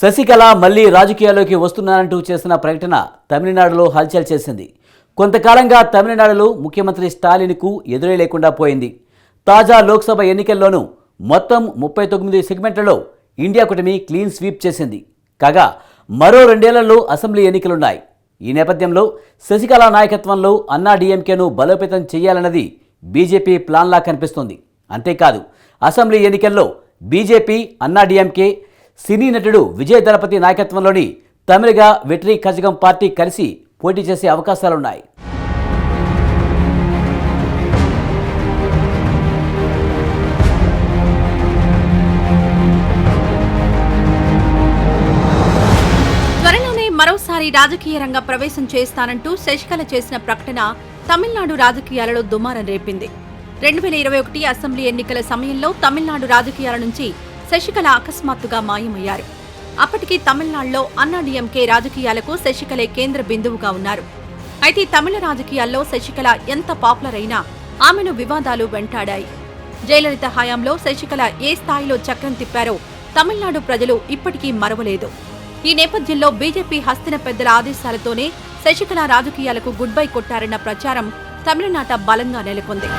శశికళ మళ్ళీ రాజకీయాల్లోకి వస్తున్నానంటూ చేసిన ప్రకటన తమిళనాడులో హల్చల్ చేసింది. కొంతకాలంగా తమిళనాడులో ముఖ్యమంత్రి స్టాలిన్కు ఎదురే లేకుండా పోయింది. తాజా లోక్సభ ఎన్నికల్లోనూ మొత్తం ముప్పై తొమ్మిది సెగ్మెంట్లలో ఇండియా కూటమి క్లీన్ స్వీప్ చేసింది. కాగా మరో రెండేళ్ళలో అసెంబ్లీ ఎన్నికలున్నాయి. ఈ నేపథ్యంలో శశికళ నాయకత్వంలో అన్నా డీఎంకేను బలోపేతం చేయాలన్నది బీజేపీ ప్లాన్లా కనిపిస్తోంది. అంతేకాదు అసెంబ్లీ ఎన్నికల్లో బీజేపీ అన్నా డిఎంకే సినీ నటుడు విజయ దళపతి నాయకత్వంలోని తమిళగా వెట్రి కజగం పార్టీ కలిసి పోటీ చేసే అవకాశాలున్నాయి. త్వరలోనే మరోసారి రాజకీయ రంగ ప్రవేశం చేస్తానంటూ శశికళ చేసిన ప్రకటన తమిళనాడు రాజకీయాలలో దుమారం రేపింది. రెండు వేల ఇరవై ఒకటి అసెంబ్లీ ఎన్నికల సమయంలో తమిళనాడు రాజకీయాల నుంచి శశికళ అకస్మాత్తుగా మాయమయ్యారు. అప్పటికి తమిళనాడులో అన్నాడీఎంకే రాజకీయాలకు శశికళే కేంద్ర బిందువుగా ఉన్నారు. అయితే తమిళ రాజకీయాల్లో శశికళ ఎంత పాపులర్ అయినా ఆమెను వివాదాలు వెంటాడాయి. జయలలిత హయాంలో శశికళ ఏ స్థాయిలో చక్రం తిప్పారో తమిళనాడు ప్రజలు ఇప్పటికీ మరవలేదు. ఈ నేపథ్యంలో బీజేపీ హస్తిన పెద్దల ఆదేశాలతోనే శశికళ రాజకీయాలకు గుడ్ బై కొట్టారన్న ప్రచారం తమిళనాట బలంగా నెలకొంది.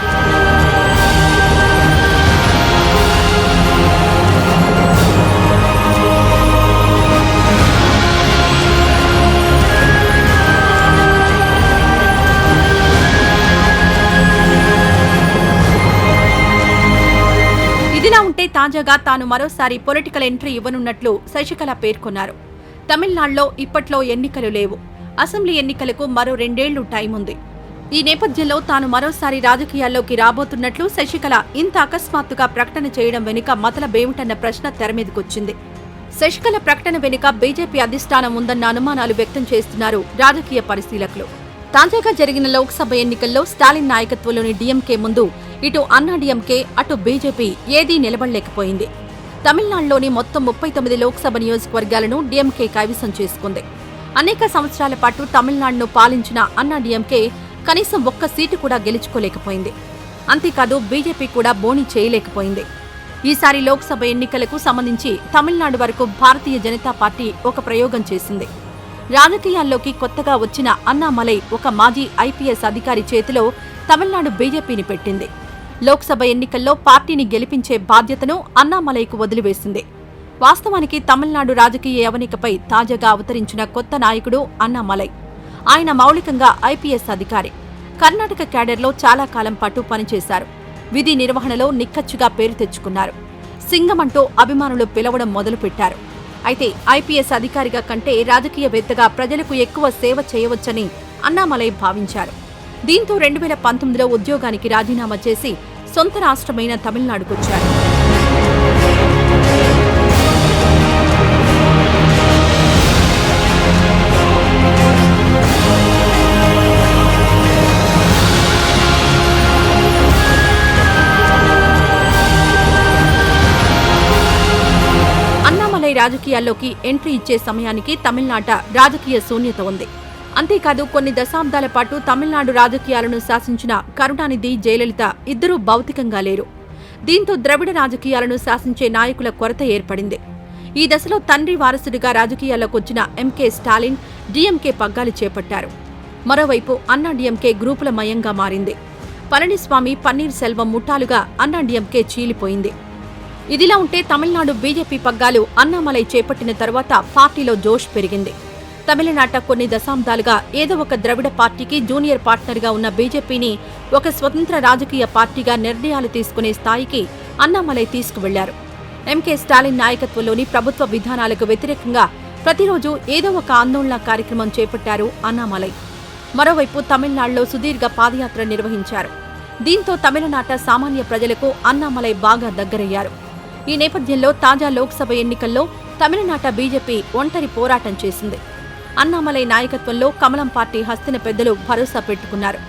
తాజాగా తాను మరోసారి పొలిటికల్ ఎంట్రీ ఇవ్వనున్నట్లు శశికళ పేర్కొన్నారు. తమిళనాడులో ఇప్పట్లో ఎన్నికలు లేవు. అసెంబ్లీ ఎన్నికలకు మరో రెండేళ్ళు టైం ఉంది. ఈ నేపథ్యంలో తాను మరోసారి రాజకీయాల్లోకి రాబోతున్నట్లు శశికళ ఇంత అకస్మాత్తుగా ప్రకటన చేయడం వెనుక మతలబేమిటన్న ప్రశ్న తెరమీదకొచ్చింది శశికళ ప్రకటన వెనుక బీజేపీ అధిష్టానం ఉందన్న అనుమానాలు వ్యక్తం చేస్తున్నారు రాజకీయ పరిశీలకులు. తాజాగా జరిగిన లోక్సభ ఎన్నికల్లో స్టాలిన్ నాయకత్వంలోని డీఎంకే ముందు ఇటు అన్నా డీఎంకే అటు బీజేపీ ఏదీ నిలబడలేకపోయింది. తమిళనాడులోని మొత్తం ముప్పై తొమ్మిది లోక్సభ నియోజకవర్గాలను డీఎంకే కైవసం చేసుకుంది. అనేక సంవత్సరాల పాటు తమిళనాడును పాలించిన అన్నా డీఎంకే కనీసం ఒక్క సీటు కూడా గెలుచుకోలేకపోయింది. అంతేకాదు బీజేపీ కూడా బోణి చేయలేకపోయింది. ఈసారి లోక్సభ ఎన్నికలకు సంబంధించి తమిళనాడు వరకు భారతీయ జనతా పార్టీ ఒక ప్రయోగం చేసింది. రాజకీయాల్లోకి కొత్తగా వచ్చిన అన్నామలై ఒక మాజీ ఐపీఎస్ అధికారి చేతిలో తమిళనాడు బీజేపీని పెట్టింది. లోక్సభ ఎన్నికల్లో పార్టీని గెలిపించే బాధ్యతను అన్నామలైకు వదిలివేసింది. వాస్తవానికి తమిళనాడు రాజకీయ యవనికపై తాజాగా అవతరించిన కొత్త నాయకుడు అన్నామలై. ఆయన మౌలికంగా ఐపీఎస్ అధికారి. కర్ణాటక క్యాడర్లో చాలా కాలం పాటు పనిచేశారు. విధి నిర్వహణలో నిక్కచ్చుగా పేరు తెచ్చుకున్నారు. సింగమంటూ అభిమానులు పిలవడం మొదలుపెట్టారు. అయితే ఐపీఎస్ అధికారిగా కంటే రాజకీయవేత్తగా ప్రజలకు ఎక్కువ సేవ చేయవచ్చని అన్నామలై భావించారు. దీంతో రెండు వేల పంతొమ్మిదిలో ఉద్యోగానికి రాజీనామా చేసి సొంత రాష్ట్రమైన తమిళనాడుకొచ్చారు రాజకీయాల్లోకి ఎంట్రీ ఇచ్చే సమయానికి తమిళనాట రాజకీయ శూన్యత ఉంది. అంతేకాదు కొన్ని దశాబ్దాల పాటు తమిళనాడు రాజకీయాలను శాసించిన కరుణానిధి జయలలిత ఇద్దరూ భౌతికంగా లేరు. దీంతో ద్రవిడ రాజకీయాలను శాసించే నాయకుల కొరత ఏర్పడింది. ఈ దశలో తండ్రి వారసుడిగా రాజకీయాల్లోకి వచ్చిన ఎంకే స్టాలిన్ డిఎంకే పగ్గాలు చేపట్టారు. మరోవైపు అన్నా డిఎంకే గ్రూపుల మయంగా మారింది. పళనిస్వామి పన్నీర్ సెల్వం ముఠాలుగా అన్నా డిఎంకే చీలిపోయింది. ఇదిలా ఉంటే తమిళనాడు బీజేపీ పగ్గాలు అన్నామలై చేపట్టిన తర్వాత పార్టీలో జోష్ పెరిగింది. తమిళనాట కొన్ని దశాబ్దాలుగా ఏదో ఒక ద్రవిడ పార్టీకి జూనియర్ పార్ట్నర్గా ఉన్న బీజేపీని ఒక స్వతంత్ర రాజకీయ పార్టీగా నిర్ణయాలు తీసుకునే స్థాయికి అన్నామలై తీసుకువెళ్ళారు. ఎంకే స్టాలిన్ నాయకత్వంలోని ప్రభుత్వ విధానాలకు వ్యతిరేకంగా ప్రతిరోజు ఏదో ఒక ఆందోళన కార్యక్రమం చేపట్టారు అన్నామలై. మరోవైపు తమిళనాడులో సుదీర్ఘ పాదయాత్ర నిర్వహించారు. దీంతో తమిళనాట సామాన్య ప్రజలకు అన్నామలై బాగా దగ్గరయ్యారు. ఈ నేపథ్యంలో తాజా లోక్సభ ఎన్నికల్లో తమిళనాట బీజేపీ ఒంటరి పోరాటం చేసింది. అన్నామలై నాయకత్వంలో కమలం పార్టీ హస్తిన పెద్దలు భరోసా పెట్టుకున్నారు.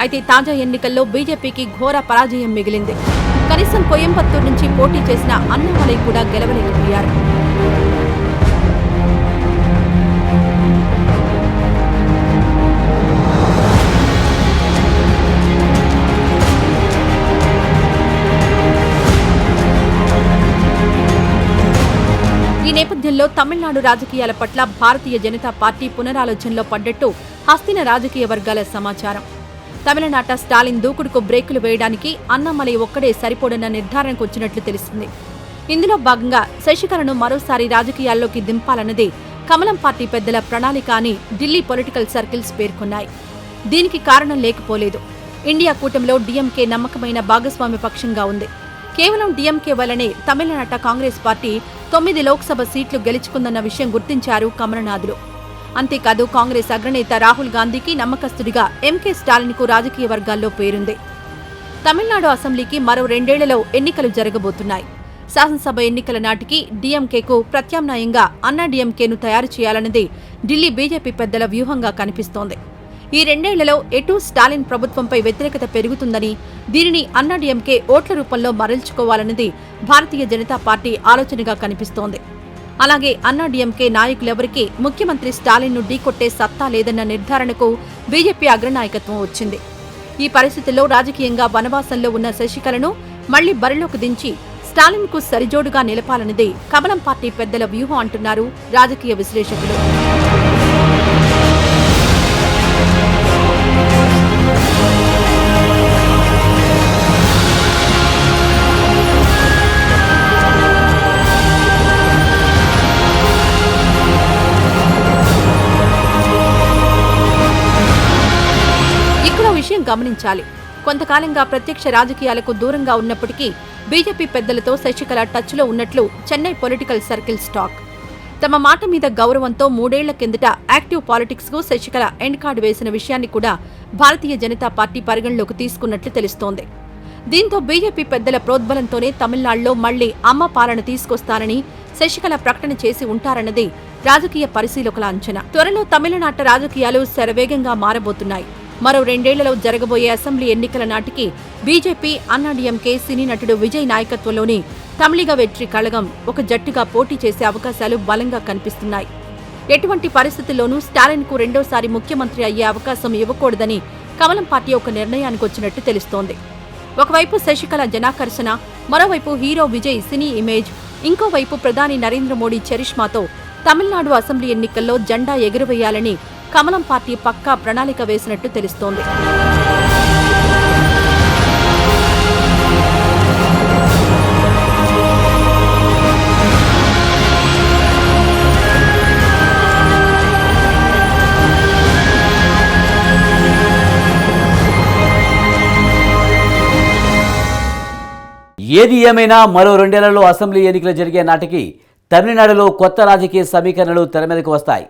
అయితే తాజా ఎన్నికల్లో బీజేపీకి ఘోర పరాజయం మిగిలింది. కనీసం కోయంబత్తూరు నుంచి పోటీ చేసిన అన్నామలై కూడా గెలవలేకపోయారు. నేపథ్యంలో తమిళనాడు రాజకీయాల పట్ల భారతీయ జనతా పార్టీ పునరాలోచనలో పడ్డట్టు హస్తిన రాజకీయ వర్గాల సమాచారం. తమిళనాట స్టాలిన్ దూకుడుకు బ్రేకులు వేయడానికి అన్నామలై ఒక్కడే సరిపోడన్న నిర్ధారణకు వచ్చినట్లు తెలిసింది ఇందులో భాగంగా శశికళను మరోసారి రాజకీయాల్లోకి దింపాలన్నది కమలం పార్టీ పెద్దల ప్రణాళిక అని ఢిల్లీ పొలిటికల్ సర్కిల్స్ పేర్కొన్నాయి. దీనికి కారణం లేకపోలేదు. ఇండియా కూటమిలో డీఎంకే నమ్మకమైన భాగస్వామ్య పక్షంగా ఉంది. కేవలం డిఎంకే వల్లనే తమిళనాట కాంగ్రెస్ పార్టీ తొమ్మిది లోక్సభ సీట్లు గెలుచుకుందన్న విషయం గుర్తించారు కమలనాథులు. అంతేకాదు కాంగ్రెస్ అగ్రనేత రాహుల్ గాంధీకి నమ్మకస్తుడిగా ఎంకే స్టాలిన్కు రాజకీయ వర్గాల్లో పేరుంది. తమిళనాడు అసెంబ్లీకి మరో రెండేళ్ళలో ఎన్నికలు జరగబోతున్నాయి. శాసనసభ ఎన్నికల నాటికి డీఎంకేకు ప్రత్యామ్నాయంగా అన్నా డీఎంకేను తయారు చేయాలన్నది ఢిల్లీ బీజేపీ పెద్దల వ్యూహంగా కనిపిస్తోంది. ఈ రెండేళ్ళలో ఎటు స్టాలిన్ ప్రభుత్వంపై వ్యతిరేకత పెరుగుతుందని దీనిని అన్నాడీఎంకే ఓట్ల రూపంలో మరల్చుకోవాలన్నది భారతీయ జనతా పార్టీ ఆలోచనగా కనిపిస్తోంది. అలాగే అన్నాడీఎంకే నాయకులెవరికీ ముఖ్యమంత్రి స్టాలిన్ను ఢీకొట్టే సత్తా లేదన్న నిర్ధారణకు బీజేపీ అగ్రనాయకత్వం వచ్చింది. ఈ పరిస్థితుల్లో రాజకీయంగా వనవాసంలో ఉన్న శశికళను మళ్ళీ బరిలోకి దించి స్టాలిన్కు సరిజోడుగా నిలపాలన్నదే కమలం పార్టీ పెద్దల వ్యూహం అంటున్నారు రాజకీయ విశ్లేషకులు. విషయం గమనించాలి. కొంతకాలంగా ప్రత్యక్ష రాజకీయాలకు దూరంగా ఉన్నప్పటికీ బీజేపీ పెద్దలతో శశికళ టచ్లో ఉన్నట్లు చెన్నై పొలిటికల్ సర్కిల్స్ టాక్ తమ మాట మీద గౌరవంతో మూడేళ్ళ కిందట యాక్టివ్ పాలిటిక్స్కు శశికళ ఎండ్ కార్డు వేసిన విషయాన్ని కూడా భారతీయ జనతా పార్టీ పరిగణలోకి తీసుకున్నట్లు తెలుస్తోంది. దీంతో బీజేపీ పెద్దల ప్రోద్బలంతోనే తమిళనాడులో మళ్ళీ అమ్మ పాలన తీసుకొస్తారని శశికళ ప్రకటన చేసి ఉంటారన్నది రాజకీయ పరిశీలకుల అంచనా. త్వరలో తమిళనాట రాజకీయాలు శరవేగంగా మారబోతున్నాయి. మరో రెండేళ్ళలో జరగబోయే అసెంబ్లీ ఎన్నికల నాటికి బీజేపీ అన్నాడీఎంకే సినీ నటుడు విజయ్ నాయకత్వంలోని తమిళిగ వెట్రి కళగం ఒక జట్టుగా పోటీ చేసే అవకాశాలు బలంగా కనిపిస్తున్నాయి. ఎటువంటి పరిస్థితుల్లోనూ స్టాలిన్కు రెండోసారి ముఖ్యమంత్రి అయ్యే అవకాశం ఇవ్వకూడదని కమలం పార్టీ ఒక నిర్ణయానికి వచ్చినట్టు తెలుస్తోంది. ఒకవైపు శశికళ జనాకర్షణ మరోవైపు హీరో విజయ్ సినీ ఇమేజ్ ఇంకోవైపు ప్రధాని నరేంద్ర మోడీ చరిష్మాతో తమిళనాడు అసెంబ్లీ ఎన్నికల్లో జెండా ఎగురవేయాలని కమలం పార్టీ పక్కా ప్రణాళిక వేసినట్టు తెలుస్తోంది. ఏది ఏమైనా మరో రెండేళ్ళలో అసెంబ్లీ ఎన్నికలు జరిగే నాటికి తమిళనాడులో కొత్త రాజకీయ సమీకరణలు తెర మీదకు వస్తాయి.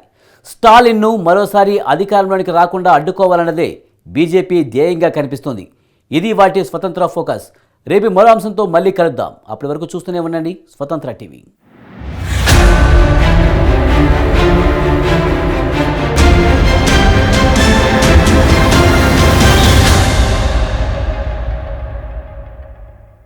స్టాలిన్ను మరోసారి అధికారంలోనికి రాకుండా అడ్డుకోవాలన్నదే బీజేపీ ధ్యేయంగా కనిపిస్తోంది. ఇది వాటి స్వతంత్ర ఫోకస్. రేపు మరో అంశంతో మళ్ళీ కలుద్దాం. అప్పటి వరకు చూస్తూనే ఉండండి. స్వతంత్ర టీవీ.